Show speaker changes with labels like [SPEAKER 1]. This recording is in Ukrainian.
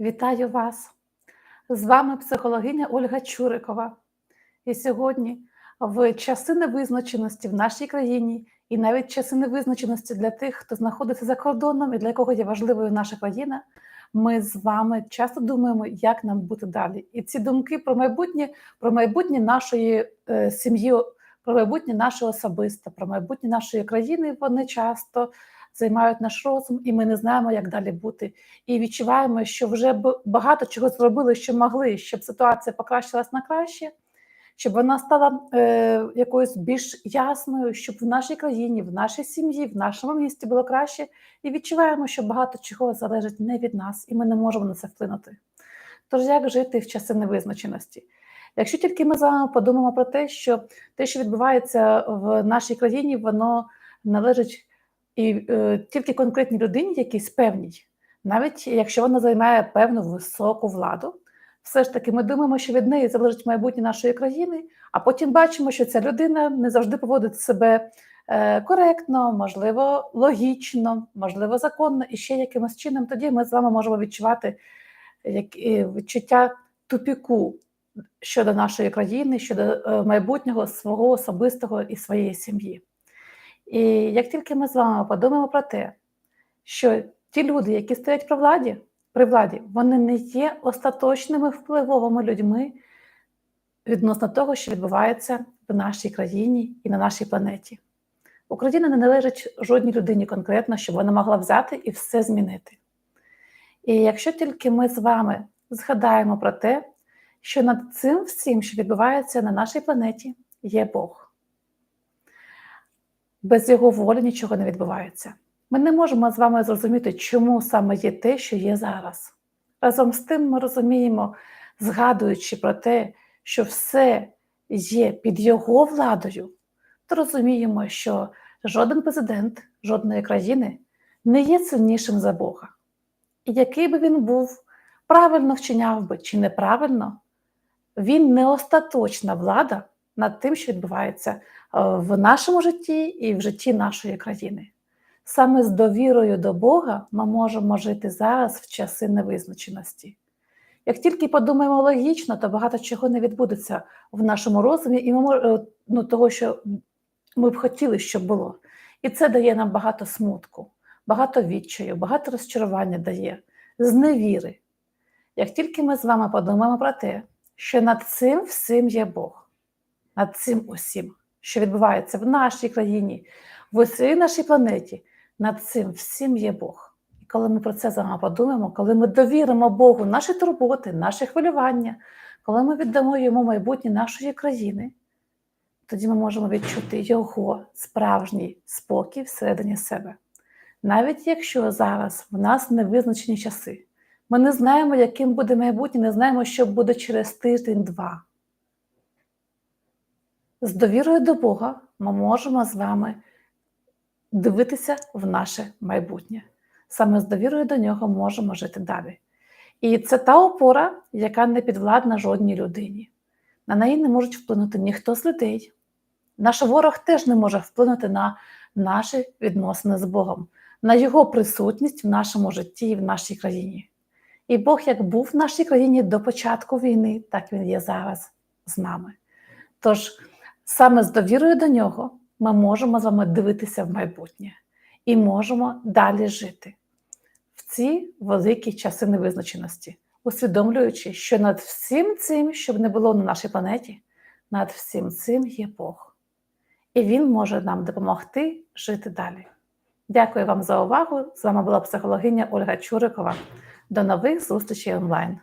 [SPEAKER 1] Вітаю вас! З вами психологиня Ольга Чурикова. І сьогодні, в часи невизначеності в нашій країні, і навіть часи невизначеності для тих, хто знаходиться за кордоном і для кого є важливою наша країна, ми з вами часто думаємо, як нам бути далі. І ці думки про майбутнє, про майбутнє нашої е, сім'ї, про майбутнє наше особисте, про майбутнє нашої країни, вони часто займають наш розум, і ми не знаємо, як далі бути. І відчуваємо, що вже багато чого зробили, що могли, щоб ситуація покращилась на краще, щоб вона стала е, якоюсь більш ясною, щоб в нашій країні, в нашій сім'ї, в нашому місті було краще. І відчуваємо, що багато чого залежить не від нас, і ми не можемо на це вплинути. Тож як жити в часи невизначеності? Якщо тільки ми з вами подумаємо про те, що те, що відбувається в нашій країні, воно належить і е, тільки конкретній людині, якійсь певній, навіть якщо вона займає певну високу владу, все ж таки ми думаємо, що від неї залежить майбутнє нашої країни, а потім бачимо, що ця людина не завжди поводить себе е, коректно, можливо, логічно, можливо, законно і ще якимось чином. Тоді ми з вами можемо відчувати як, е, відчуття тупіку щодо нашої країни, щодо е, майбутнього свого особистого і своєї сім'ї. І як тільки ми з вами подумаємо про те, що ті люди, які стоять при владі, при владі, вони не є остаточними впливовими людьми відносно того, що відбувається в нашій країні і на нашій планеті. Україна не належить жодній людині конкретно, щоб вона могла взяти і все змінити. І якщо тільки ми з вами згадаємо про те, що над цим всім, що відбувається на нашій планеті, є Бог без його волі нічого не відбувається. Ми не можемо з вами зрозуміти, чому саме є те, що є зараз. Разом з тим, ми розуміємо, згадуючи про те, що все є під його владою, то розуміємо, що жоден президент жодної країни не є сильнішим за Бога. І який би він був, правильно вчиняв би чи неправильно, він не остаточна влада над тим, що відбувається е, в нашому житті і в житті нашої країни. Саме з довірою до Бога ми можемо жити зараз в часи невизначеності. Як тільки подумаємо логічно, то багато чого не відбудеться в нашому розумі, і ми е, ну, того, що ми б хотіли, щоб було. І це дає нам багато смутку, багато відчаю, багато розчарування дає, зневіри. Як тільки ми з вами подумаємо про те, що над цим всім є Бог, над цим усім, що відбувається в нашій країні, в усій нашій планеті, над цим всім є Бог. І коли ми про це з вами подумаємо, коли ми довіримо Богу наші турботи, наші хвилювання, коли ми віддамо йому майбутнє нашої країни, тоді ми можемо відчути його справжній спокій всередині себе. Навіть якщо зараз в нас невизначені часи, ми не знаємо, яким буде майбутнє, не знаємо, що буде через тиждень-два. З довірою до Бога ми можемо з вами дивитися в наше майбутнє. Саме з довірою до нього можемо жити далі. І це та опора, яка не підвладна жодній людині. На неї не можуть вплинути ніхто з людей. Наш ворог теж не може вплинути на наші відносини з Богом, на його присутність в нашому житті і в нашій країні. І Бог, як був в нашій країні до початку війни, так він є зараз з нами. Тож саме з довірою до нього ми можемо з вами дивитися в майбутнє і можемо далі жити в ці великі часи невизначеності, усвідомлюючи, що над всім цим, щоб не було на нашій планеті, над всім цим є Бог. І Він може нам допомогти жити далі. Дякую вам за увагу. З вами була психологиня Ольга Чурикова. До нових зустрічей онлайн.